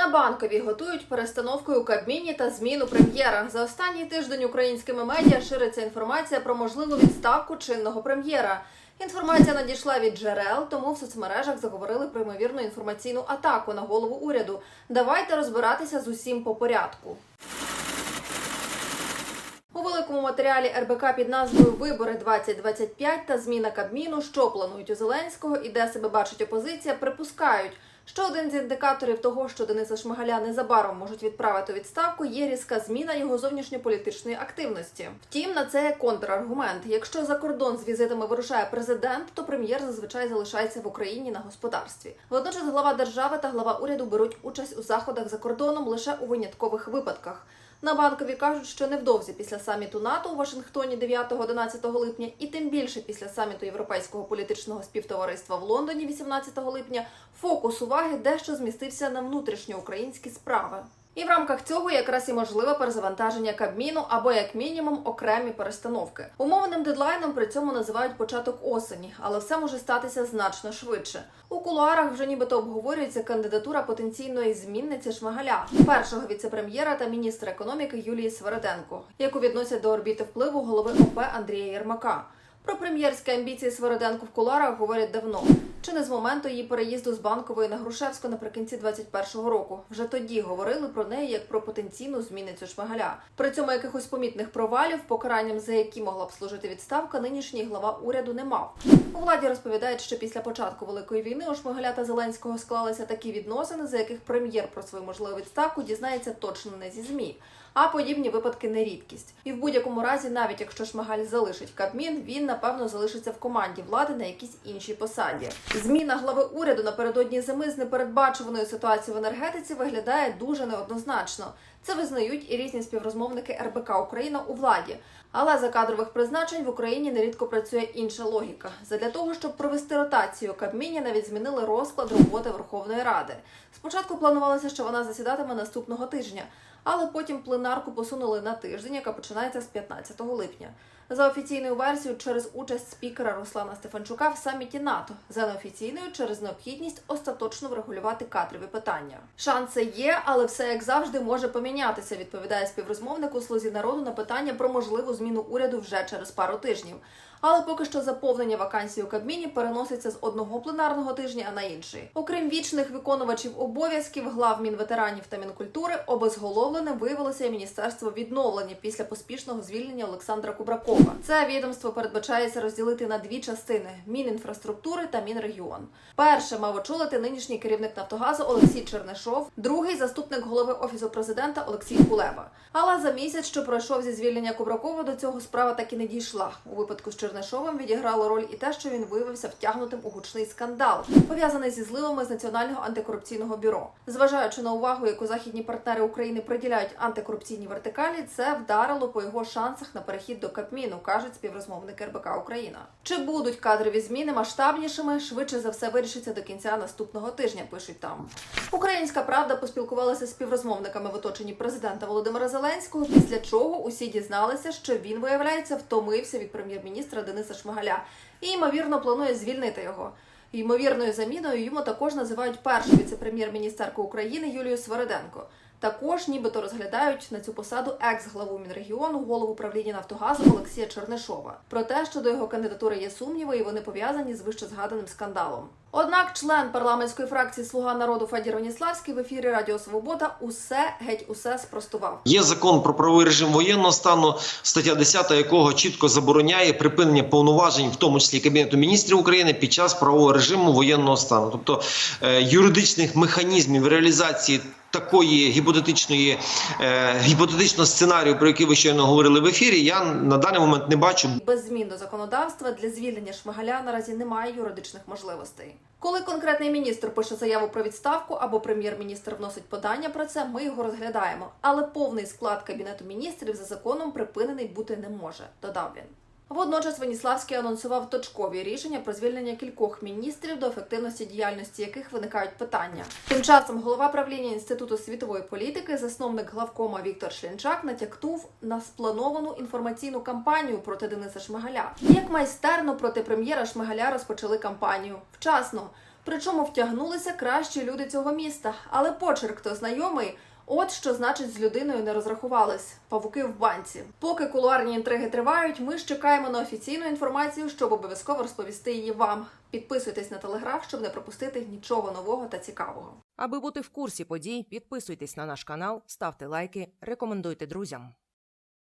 На банковій готують перестановки у Кабміні та зміну прем'єра. За останній тиждень українськими медіа шириться інформація про можливу відставку чинного прем'єра. Інформація надійшла від джерел, тому в соцмережах заговорили про ймовірну інформаційну атаку на голову уряду. Давайте розбиратися з усім по порядку. У великому матеріалі РБК під назвою Вибори 2025 та зміна Кабміну, що планують у Зеленського і де себе бачить опозиція, припускають, що один з індикаторів того, що Дениса Шмигаля незабаром можуть відправити у відставку, є різка зміна його зовнішньополітичної активності. Втім, на це є контраргумент. Якщо за кордон з візитами вирушає президент, то прем'єр зазвичай залишається в Україні на господарстві. Водночас глава держави та глава уряду беруть участь у заходах за кордоном лише у виняткових випадках. На банкові кажуть, що невдовзі після саміту НАТО у Вашингтоні 9-11 липня, і тим більше після саміту Європейського політичного співтовариства в Лондоні 18 липня, фокус уваги дещо змістився на внутрішньоукраїнські справи. І в рамках цього якраз і можливе перезавантаження Кабміну або як мінімум окремі перестановки. Умовним дедлайном при цьому називають початок осені, але все може статися значно швидше. У кулуарах вже нібито обговорюється кандидатура потенційної змінниці Шмигаля, першого віцепрем'єра та міністра економіки Юлії Свериденко, яку відносять до орбіти впливу голови ОП Андрія Єрмака. Про прем'єрські амбіції Свериденко в куларах говорять давно. Чи не з моменту її переїзду з банкової на Грушевську наприкінці 21-го року? Вже тоді говорили про неї як про потенційну змінницю Шмигаля. При цьому якихось помітних провалів, покаранням за які могла б служити відставка, нинішній глава уряду не мав. У владі розповідають, що після початку великої війни у Шмигаля та Зеленського склалися такі відносини, за яких прем'єр про свою можливу відставку дізнається точно не зі змі. А подібні випадки не рідкість. І в будь-якому разі, навіть якщо Шмигаль залишить Кабмін, він напевно залишиться в команді влади на якійсь іншій посаді. Зміна глави уряду напередодні зими з непередбачуваною ситуацією в енергетиці виглядає дуже неоднозначно. Це визнають і різні співрозмовники РБК Україна у владі. Але за кадрових призначень в Україні нерідко працює інша логіка. Задля того, щоб провести ротацію Кабміні, навіть змінили розклад роботи Верховної Ради. Спочатку планувалося, що вона засідатиме наступного тижня, але потім пленарку посунули на тиждень, яка починається з 15 липня. За офіційною версією, через участь спікера Руслана Стефанчука в саміті НАТО, за неофіційною через необхідність остаточно врегулювати кадрові питання. Шанси є, але все як завжди може помінятися. Відповідає співрозмовник у слузі народу на питання про можливу зміну уряду вже через пару тижнів. Але поки що заповнення вакансій у Кабміні переноситься з одного пленарного тижня на інший. Окрім вічних виконувачів обов'язків глав мінветеранів та мінкультури, обезголовленим виявилося і міністерство відновлення після поспішного звільнення Олександра Кубракова. Це відомство передбачається розділити на дві частини: мінінфраструктури та мінрегіон. Перше мав очолити нинішній керівник Нафтогазу Олексій Чернишов, другий заступник голови офісу президента Олексій Кулеба. Але за місяць, що пройшов зі звільнення Кубракова, до цього справа так і не дійшла. У випадку з Чернишовим відіграло роль і те, що він виявився втягнутим у гучний скандал, пов'язаний зі зливами з Національного антикорупційного бюро. Зважаючи на увагу, яку західні партнери України приділяють антикорупційній вертикалі, це вдарило по його шансах на перехід до Кабміну, кажуть співрозмовники РБК Україна. Чи будуть кадрові зміни масштабнішими? Швидше за все вирішиться до кінця наступного тижня. Пишуть там. Українська правда поспілкувалася з співрозмовниками в оточенні президента Володимира Зеленського, після чого усі дізналися, що він виявляється втомився від прем'єр-міністра Дениса Шмигаля і ймовірно планує звільнити його. Ймовірною заміною йому також називають першу віце-прем'єр-міністерку України Юлію Свириденко. Також нібито розглядають на цю посаду екс-главу Мінрегіону, голову правління Нафтогазу Олексія Чернишова. Про те, що до його кандидатури є сумніви, і вони пов'язані з вище згаданим скандалом. Однак член парламентської фракції Слуга народу Федір Роніславський в ефірі Радіо Свобода усе геть усе спростував. Є закон про правовий режим воєнного стану, стаття 10 якого чітко забороняє припинення повноважень, в тому числі Кабінету міністрів України, під час правового режиму воєнного стану, тобто е, юридичних механізмів реалізації. Такої гіпотетичної е, гіпотетичного сценарію, про який ви щойно говорили в ефірі, я на даний момент не бачу. Без змін до законодавства для звільнення Шмигаля наразі немає юридичних можливостей. Коли конкретний міністр пише заяву про відставку або прем'єр-міністр вносить подання про це, ми його розглядаємо. Але повний склад кабінету міністрів за законом припинений бути не може, додав він. Водночас Веніславський анонсував точкові рішення про звільнення кількох міністрів, до ефективності діяльності яких виникають питання. Тим часом голова правління інституту світової політики, засновник главкома Віктор Шлінчак, натякнув на сплановану інформаційну кампанію проти Дениса Шмигаля. Як майстерно проти прем'єра Шмигаля розпочали кампанію вчасно. Причому втягнулися кращі люди цього міста. Але почерк то знайомий. От що значить з людиною не розрахувались. Павуки в банці. Поки кулуарні інтриги тривають, ми ж чекаємо на офіційну інформацію, щоб обов'язково розповісти її вам. Підписуйтесь на телеграф, щоб не пропустити нічого нового та цікавого. Аби бути в курсі подій, підписуйтесь на наш канал, ставте лайки, рекомендуйте друзям.